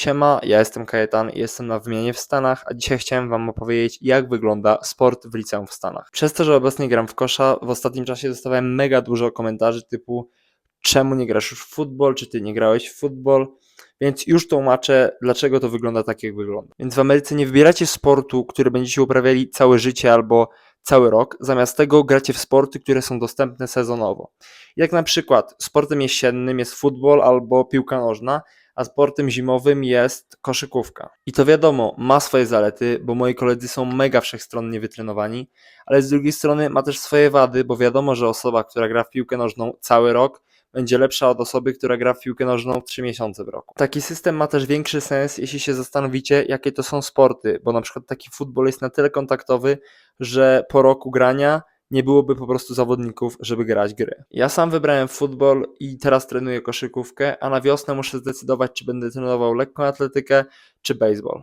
Siema, ja jestem Kajetan i jestem na wymianie w Stanach, a dzisiaj chciałem Wam opowiedzieć, jak wygląda sport w liceum w Stanach. Przez to, że obecnie gram w kosza, w ostatnim czasie dostawałem mega dużo komentarzy typu czemu nie grasz już w futbol, czy Ty nie grałeś w futbol, więc już tłumaczę, dlaczego to wygląda tak, jak wygląda. Więc w Ameryce nie wybieracie sportu, który będziecie uprawiali całe życie albo cały rok, zamiast tego gracie w sporty, które są dostępne sezonowo. Jak na przykład sportem jesiennym jest futbol albo piłka nożna, a sportem zimowym jest koszykówka. I to wiadomo, ma swoje zalety, bo moi koledzy są mega wszechstronnie wytrenowani, ale z drugiej strony ma też swoje wady, bo wiadomo, że osoba, która gra w piłkę nożną cały rok, będzie lepsza od osoby, która gra w piłkę nożną 3 miesiące w roku. Taki system ma też większy sens, jeśli się zastanowicie, jakie to są sporty, bo na przykład taki futbol jest na tyle kontaktowy, że po roku grania nie byłoby po prostu zawodników, żeby grać gry. Ja sam wybrałem futbol i teraz trenuję koszykówkę, a na wiosnę muszę zdecydować, czy będę trenował lekką atletykę czy baseball.